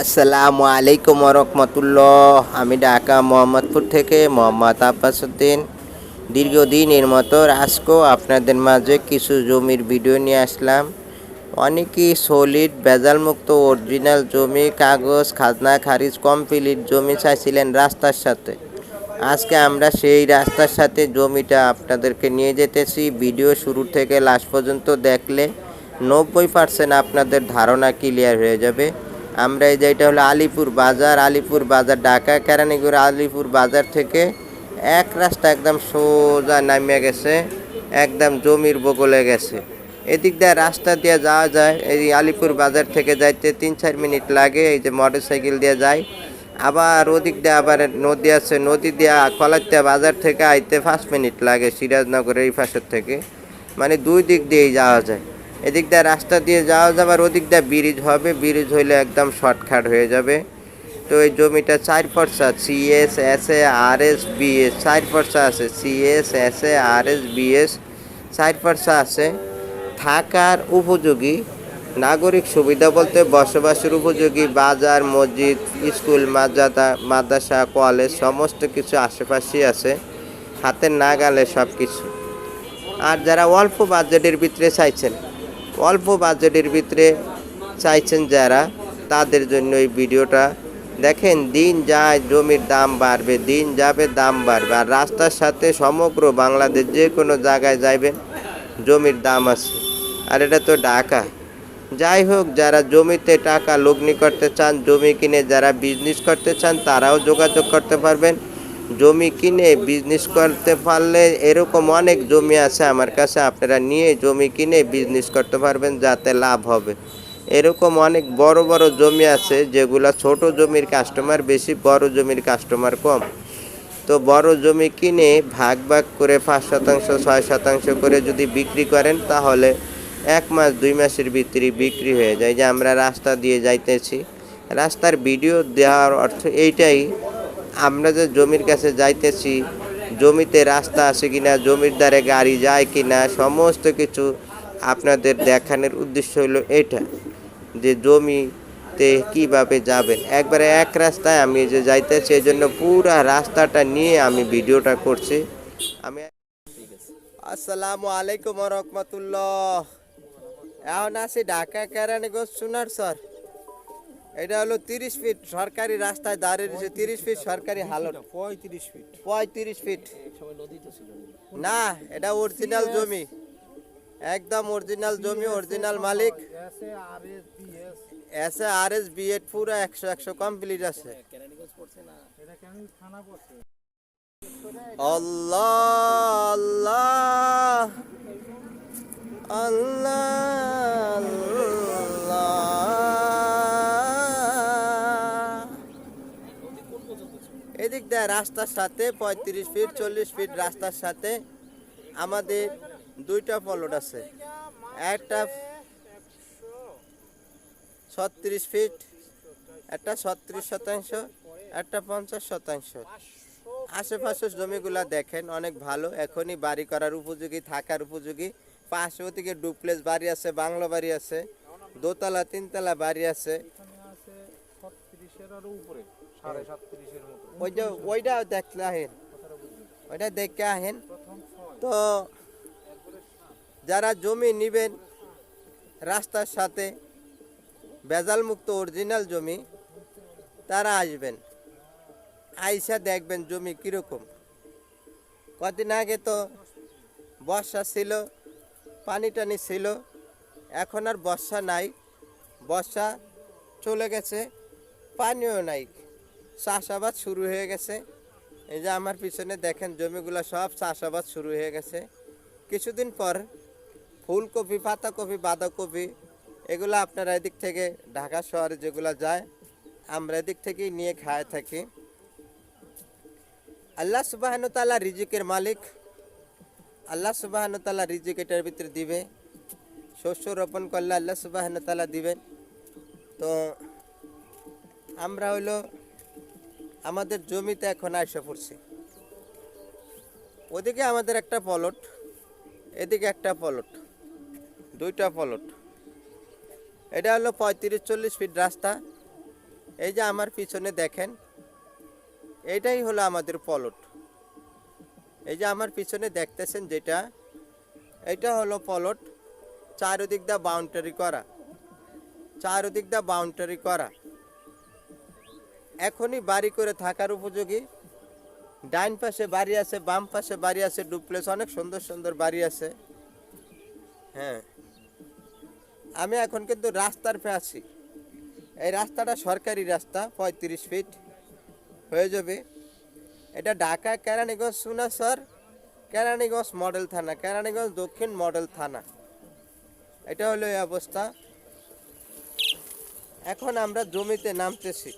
আসসালামু আলাইকুম রহমতুল্লাহ। আমি ঢাকা মোহাম্মদপুর থেকে মোহাম্মদ আব্বাসুদ্দিন দীর্ঘদিনের মতো আজকেও আপনাদের মাঝে কিছু জমির ভিডিও নিয়ে আসলাম। অনেকেই সলিড ভেজালমুক্ত অরিজিনাল জমি, কাগজ, খাজনা, খারিজ কমপ্লিট জমি চাইছিলেন রাস্তার সাথে। আজকে আমরা সেই রাস্তার সাথে জমিটা আপনাদেরকে নিয়ে যেতেছি। ভিডিও শুরু থেকে লাস্ট পর্যন্ত দেখলে নব্বই পার্সেন্ট আপনাদের ধারণা ক্লিয়ার হয়ে যাবে। আমরা এই যে এটা হলো আলিপুর বাজার আলিপুর বাজার, ঢাকা কেরানীগঞ্জ আলিপুর বাজার থেকে এক রাস্তা একদম সোজা নামিয়ে গেছে, একদম জমির বগলে গেছে। এদিক দিয়ে রাস্তা দিয়ে যাওয়া যায়, এই আলিপুর বাজার থেকে যাইতে তিন চার মিনিট লাগে, এই যে মোটর সাইকেল দিয়ে যায়। আবার ওদিক দিয়ে আবার নদী আছে, নদী দিয়ে কলাইতে বাজার থেকে আইতে পাঁচ মিনিট লাগে, সিরাজনগরের এই পাশের থেকে। মানে দুই দিক দিয়েই যাওয়া যায়। এদিক দিয়ে রাস্তা দিয়ে যাওয়া যাবার ওদিক দিয়ে ব্রিজ হবে। ব্রিজ হইলে একদম শর্টকাট হয়ে যাবে। তো এই জমিটা চার পর্সা CS S S A R S BS চার পর্সা আছে। CS S S A R S BS চার পর্সা আছে। থাকার উপযোগী, নাগরিক সুবিধা বলতে বসবাসের উপযোগী, বাজার, মসজিদ, স্কুল, মাদ্রাসা মাদ্রাসা, কলেজ, সমস্ত কিছু আশেপাশেই আছে। হাতের নাগালে সব কিছু আর যারা অল্প বাজেটের ভিতরে চাইছেন অল্প বাজেটের ভিতরে চাইছেন যারা, তাদের জন্য এই ভিডিওটা। দেখেন, দিন যায়, জমির দাম বাড়বে, দিন যাবে, দাম বাড়বে। আর রাস্তার সাথে সমগ্র বাংলাদেশ যে কোনো জায়গায় যাইবেন জমির দাম আছে। আর এটা তো ঢাকা। যাই হোক, যারা জমিতে টাকা লগ্নি করতে চান, জমি কিনে যারা বিজনেস করতে চান, তারাও যোগাযোগ করতে পারবেন। জমি কিনে বিজনেস করতে পারলে এরকম অনেক জমি আছে আমার কাছে, আপনারা নিয়ে জমি কিনে বিজনেস করতে পারবেন, যাতে লাভ হবে। এরকম অনেক বড় বড় জমি আছে, যেগুলা ছোট জমির কাস্টমার বেশি, বড় জমির কাস্টমার কম। তো বড় জমি কিনে ভাগ ভাগ করে পাঁচ শতাংশ, ছয় শতাংশ করে যদি বিক্রি করেন, তাহলে এক মাস, দুই মাসের ভিতরে বিক্রি হয়ে যায়। যে আমরা রাস্তা দিয়ে যাইতেছি, রাস্তার ভিডিও দেওয়ার অর্থ এইটাই আমরা যে জমির কাছে যাইতেছি, জমিতে রাস্তা আছে কিনা, জমির দ্বারে গাড়ি যায় কিনা, সমস্ত কিছু আপনাদের দেখানোর উদ্দেশ্য হলো এটা, যে জমিতে কীভাবে যাবেন। একবারে এক রাস্তায় আমি যে যাইতেছি এই জন্য পুরা রাস্তাটা নিয়ে আমি ভিডিওটা করছি। আমি আসসালামু আলাইকুম রহমতুল্লাহ। এখন আছি ঢাকা কেরানীগঞ্জ সোনার স্যার এটা হলো তিরিশ ফিট সরকারি রাস্তায় দাঁড়িয়ে রয়েছে তিরিশ ফিট সরকারি হালট। পঁয়ত্রিশ ফিট। পঁয়ত্রিশ ফিট। না এটা অরিজিনাল জমি। একদম অরিজিনাল জমি অরিজিনাল মালিক। S B S S R S B add পুরো একশো একশো কমপ্লিট আছে। আল্লাহ আল্লাহ। আল্লাহ আল্লাহ। এদিক দিয়ে রাস্তার সাথে পঁয়ত্রিশ ফিট, চল্লিশ ফিট রাস্তার সাথে আমাদের দুইটা পলট আছে। একটা ছত্রিশ ফিট, একটা ছত্রিশ শতাংশ, একটা পঞ্চাশ শতাংশ। আশেপাশের জমিগুলা দেখেন, অনেক ভালো। এখনই বাড়ি করার উপযোগী, থাকার উপযোগী। পাশে ওদিকে ডুপ্লেস বাড়ি আছে, বাংলো বাড়ি আছে, দোতলা, তিনতলা বাড়ি আছে। উপরে, সাড়ে মতো। ওই যে ওইটা দেখলে আহেন। ওইটা দেখে আহেন। তো যারা জমি নিবেন, রাস্তার সাথে ভেজালমুক্ত অরিজিনাল জমি, তারা আসবেন। আইসা দেখবেন জমি কীরকম। কদিন আগে তো বর্ষা ছিল, পানি টানি ছিল, এখন আর বর্ষা নাই। বর্ষা চলে গেছে, পানিও নাই। চাষাবাদ শুরু হয়ে গেছে। এই যে আমার পিছনে দেখেন জমিগুলো সব চাষাবাদ শুরু হয়ে গেছে। কিছুদিন পর ফুলকপি, পাতাকপি, বাঁধাকপি, এগুলো আপনারা এদিক থেকে ঢাকা শহরে যেগুলো যায়, আমরা এদিক থেকেই নিয়ে খায় থাকি। আল্লাহ সুবাহন তালা রিজিকের মালিক। আল্লাহ সুবাহন তালা রিজিক এটার ভিতরে দিবে। শস্য রোপণ করলে আল্লাহ সুবাহন তালা দিবেন। তো আমরা হইল আমাদের জমিতে এখন আইসা পড়ছে। ওদিকে আমাদের একটা পলট এদিকে একটা পলট দুইটা পলট এটা হলো পঁয়ত্রিশ চল্লিশ ফিট রাস্তা। এই যে আমার পিছনে দেখেন, এটাই হলো আমাদের পলট এই যে আমার পিছনে দেখতেছেন যেটা, এটা হলো পলট চারিদিক দা বাউন্ডারি করা। চারিদিক দা বাউন্ডারি করা। এখনই বাড়ি করে থাকার উপযোগী। ডাইন পাশে বাড়ি আছে, বাম পাশে বাড়ি আছে ডুপ্লেস অনেক সুন্দর সুন্দর বাড়ি আছে। হ্যাঁ। আমি এখন কিন্তু রাস্তার পে আছি। এই রাস্তাটা সরকারি রাস্তা, পঁয়ত্রিশ ফিট হয়ে যাবে। এটা ঢাকা কেরানীগঞ্জ সুনাসর, কেরানীগঞ্জ মডেল থানা, কেরানীগঞ্জ দক্ষিণ মডেল থানা। এটা হলো এই অবস্থা। এখন আমরা জমিতে নামতেছি।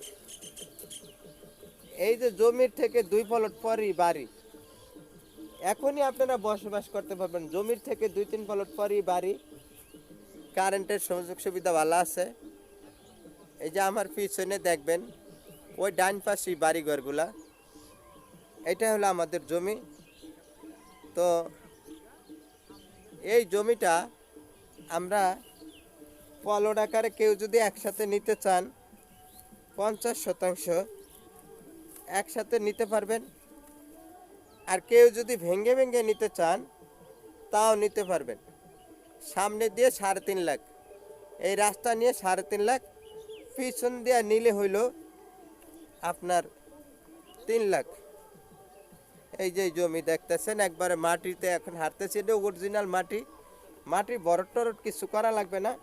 এই যে জমির থেকে দুই ফলট পরই বাড়ি, এখনই আপনারা বসবাস করতে পারবেন। জমির থেকে দুই তিন ফলট পরই বাড়ি, কারেন্টের সুযোগ সুবিধা ভালো আছে। এই যে আমার পিছনে দেখবেন, ওই ডান পাশে বাড়িঘরগুলা। এটা হলো আমাদের জমি। তো এই জমিটা আমরা পলট আকারে কেউ যদি একসাথে নিতে চান, পঞ্চাশ শতাংশ একসাথে নিতে পারবেন। আর কেউ যদি ভেঙে ভেঙে নিতে চান, তাও নিতে পারবেন। সামনে দিয়ে সাড়ে তিন লাখ। এই রাস্তা নিয়ে সাড়ে তিন লাখ। পিছন দিয়ে নিলে হইল আপনার তিন লাখ। এই যে জমি দেখতেছেন, একবারে মাটিতে এখন হাঁটতেছি। এটা অরিজিনাল মাটি। মাটি বরট টরট কিছু করা লাগবে না।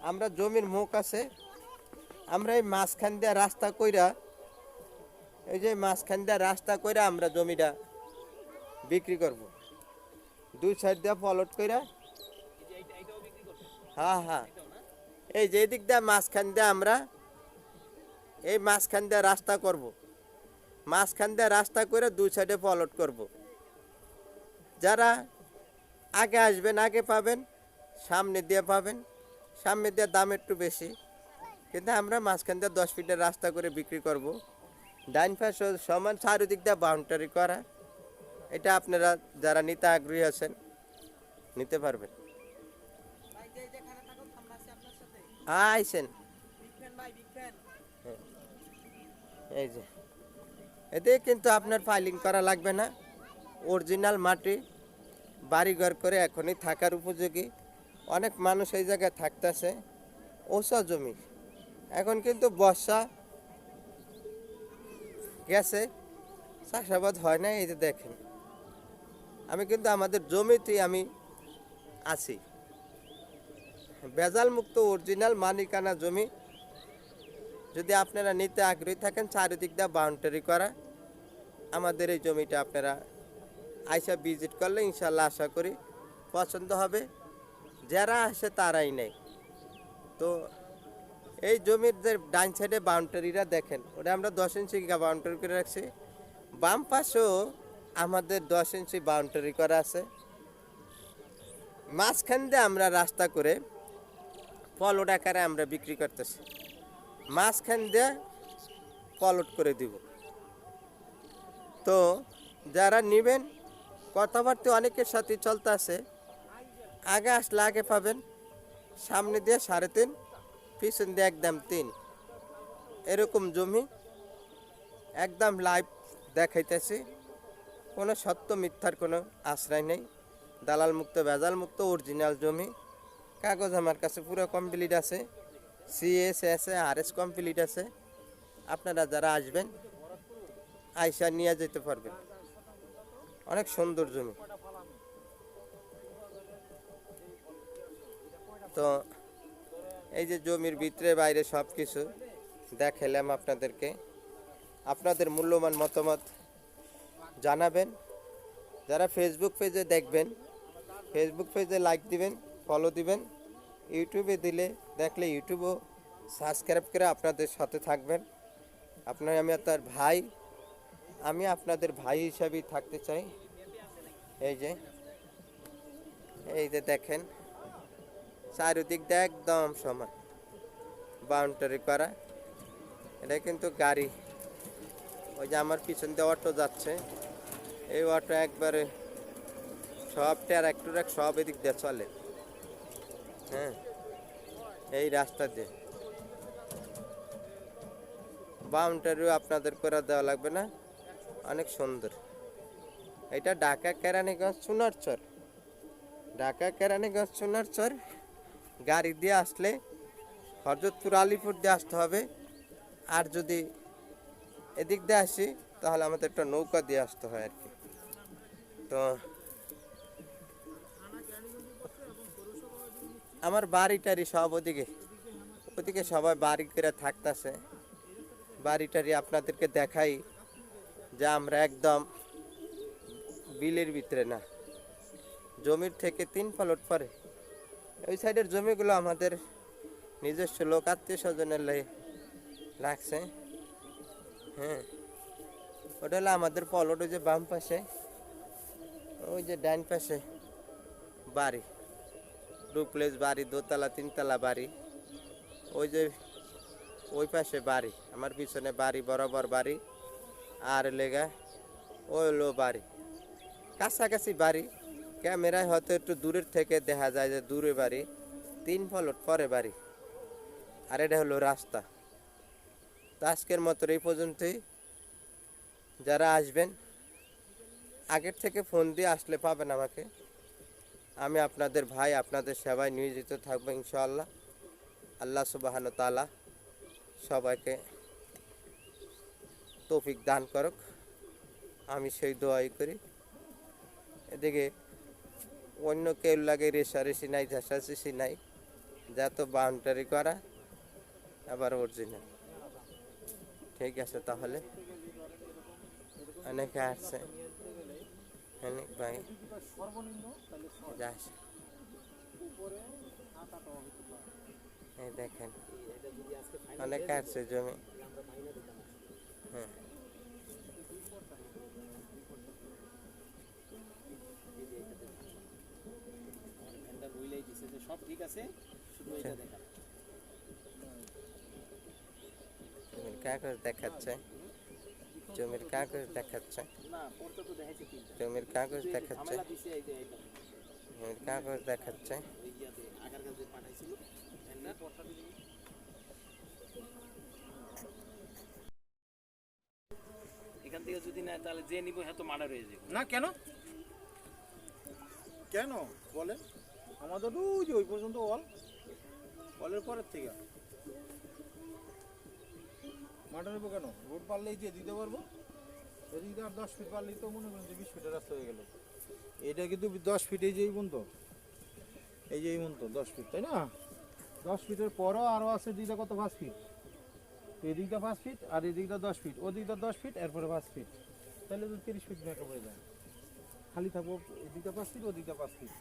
আমরা জমির মুখ আছে। আমরা এই মাঝখান দিয়ে রাস্তা কইরা এই যে মাঝখান দিয়ে রাস্তা কইরা আমরা জমিটা বিক্রি করব। দুই সাইড দিয়ে পলট কইরা। হ্যাঁ হ্যাঁ। এই যে দিক দিয়ে মাঝখান দিয়ে আমরা এই মাঝখান দিয়ে রাস্তা করব। মাঝখান দিয়ে রাস্তা করে দুই সাইডে পলট করব। যারা আগে আসবেন, আগে পাবেন, সামনে দিয়ে পাবেন। সামনে দিয়ে দাম একটু বেশি। কিন্তু আমরা মাঝখান দিয়ে দশ ফিটের রাস্তা করে বিক্রি করব। ডাইন পাশে সমান চারিদিক দিয়ে বাউন্ডারি করা। এটা আপনারা যারা নিতে আগ্রহী আছেন, নিতে পারবেন। আইসেন। এই যে। এতে কিন্তু আপনার ফাইলিং করা লাগবে না। অরিজিনাল মাটি বাড়িঘর করে এখনই থাকার উপযোগী। অনেক মানুষ এই জায়গায় থাকতেছে। ওসা জমি। এখন কিন্তু বর্ষা গেছে, চাষাবাদ হয় না এই যে দেখেন। আমি কিন্তু আমাদের জমিতেই আমি আছি। বেজাল মুক্ত অরিজিনাল মানিকানা জমি। যদি আপনারা নিতে আগ্রহী থাকেন, চারিদিক দিয়ে বাউন্ডারি করা। আমাদের এই জমিটা আপনারা আইসা ভিজিট করলে ইনশাল্লাহ আশা করি পছন্দ হবে। যারা আসে তারাই নেয়। তো এই জমির যে ডান সাইডে বাউন্ডারিটা দেখেন, ওটা আমরা দশ ইঞ্চি বাউন্ডারি করে রাখছি। বাম পাশেও আমাদের দশ ইঞ্চি বাউন্ডারি করা আছে। মাঝখান দিয়ে আমরা রাস্তা করে পলট আকারে আমরা বিক্রি করতেছি। মাঝখান দিয়ে পলট করে দিব। তো যারা নেবেন, কথাবার্তা অনেকের সাথে চলতে আছে। আগে আসলে আগে পাবেন। সামনে দিয়ে সাড়ে তিন পিছন দিয়ে একদম তিন। এরকম জমি একদম লাইভ দেখাইতেছি। কোনো সত্য মিথ্যার কোনো আশ্রয় নেই। দালাল মুক্ত, ভেজাল মুক্ত অরিজিনাল জমি। কাগজ আমার কাছে পুরো কমপ্লিট আছে। সিএস আছে আর এস কমপ্লিট আছে। আপনারা যারা আসবেন, আইসা নিয়ে যেতে পারবেন। অনেক সুন্দর জমি। তো এই যে জমির ভিতরে, বাইরে সব কিছু দেখালাম আপনাদেরকে। আপনাদের মূল্যবান মতামত জানাবেন। যারা ফেসবুক পেজে দেখবেন ফেসবুক পেজে লাইক দিবেন ফলো দিবেন। ইউটিউবে দিলে দেখলে ইউটিউবও সাবস্ক্রাইব করে আপনাদের সাথে থাকবেন। আপনার আমি তার ভাই, আমি আপনাদের ভাই হিসাবেই থাকতে চাই। এই যে এই যে দেখেন। চারিদিক দিয়ে একদম সমান। বাউন্ডারি করা। এটা কিন্তু গাড়ি। ওই যে আমার পিছন দিয়ে অটো যাচ্ছে। এই অটো একবারে সব ট্যারাক টুরাক সব এদিক দিয়ে চলে। হ্যাঁ এই রাস্তা দিয়ে। বাউন্ডারিও আপনাদের করে দেওয়া লাগবে না। অনেক সুন্দর। এটা ঢাকা কেরানীগঞ্জ চুনারচর ঢাকা কেরানীগঞ্জ চুনারচর গাড়ি দিয়ে আসলে হরজতপুর আলিপুর দিয়ে আসতে হবে। আর যদি এদিক দিয়ে আসি, তাহলে আমাদের একটা নৌকা দিয়ে আসতে হয় আর কি। তো আমার বাড়ি টাড়ি সব ওদিকে ওদিকে সবাই বাড়ি করে থাকতেছে। বাড়ি আপনাদেরকে দেখাই যে আমরা একদম বিলের ভিতরে না, জমির থেকে তিন প্লট পরে ওই সাইডের জমিগুলো আমাদের নিজস্ব লোক, আত্মীয় স্বজনের লাই- লাগছে। হ্যাঁ। ওটা হলো আমাদের পলট ওই যে বাম পাশে। ওই যে ডাইন পাশে বাড়ি। ডুপ্লেস বাড়ি, দোতলা, তিনতলা বাড়ি। ওই যে ওই পাশে বাড়ি, আমার পিছনে বাড়ি, বরাবর বাড়ি। আর লেগা ওই লো বাড়ি। কাছাকাছি বাড়ি। ক্যামেরায় হয়তো একটু দূরের থেকে দেখা যায় যে দূরে বাড়ি, তিন ফলট পরে বাড়ি। আর এটা হলো রাস্তা। তো আজকের মতো এই পর্যন্তই। যারা আসবেন, আগের থেকে ফোন দিয়ে আসলে পাবেন আমাকে। আমি আপনাদের ভাই, আপনাদের সেবায় নিয়োজিত থাকব ইনশাআল্লাহ। আল্লাহ সুবাহান তালা সবাইকে তৌফিক দান করুক। আমি সেই দোয়াই করি। এদিকে অন্য কেউ লাগে রেশারেশি নাই ঝাঁসারেশি নাই যা তো বাউন্ডারি করা, আবার অরিজিনাল ঠিক আছে তাহলে। অনেকে আসছে। অনেক ভাই। দেখেন। অনেক আসছে জমি। দিছে যে সব ঠিক আছে শুধু এটা দেখা জমির কাগজ দেখাচ্ছে। জমির কাগজ দেখাচ্ছে। না পড়তে তো দেখাইছে তিনটা। জমির কাগজ দেখাচ্ছে। জমির কাগজ দেখাচ্ছে। এখান থেকে যদি নেয় তাহলে যে নিব হ্যাঁ তো মার্ডার হয়ে যাবে। না কেন? কেন? বলেন। আমাদের ওই যে, ওই পর্যন্ত অল অলের পরের থেকে। মাঠে নেব কেন? রোড পারলেই যে দিতে পারব। এদিকে আর দশ ফিট পারলেই তো মনে করেন যে বিশ ফিটের রাস্তা হয়ে গেল। এটা কিন্তু দশ ফিট এই যে এই পর্যন্ত। এই যে এই পর্যন্ত, দশ ফিট তাই না? দশ ফিটের পরও আরও আছে দিকটা কত পাঁচ ফিট এদিকটা পাঁচ ফিট আর এদিকটা দশ ফিট ওদিকটা দশ ফিট এরপরে পাঁচ ফিট তাহলে তো তিরিশ ফিট মেকআপ হয়ে যায়। খালি থাকব এদিকটা পাঁচ ফিট ওদিকটা পাঁচ ফিট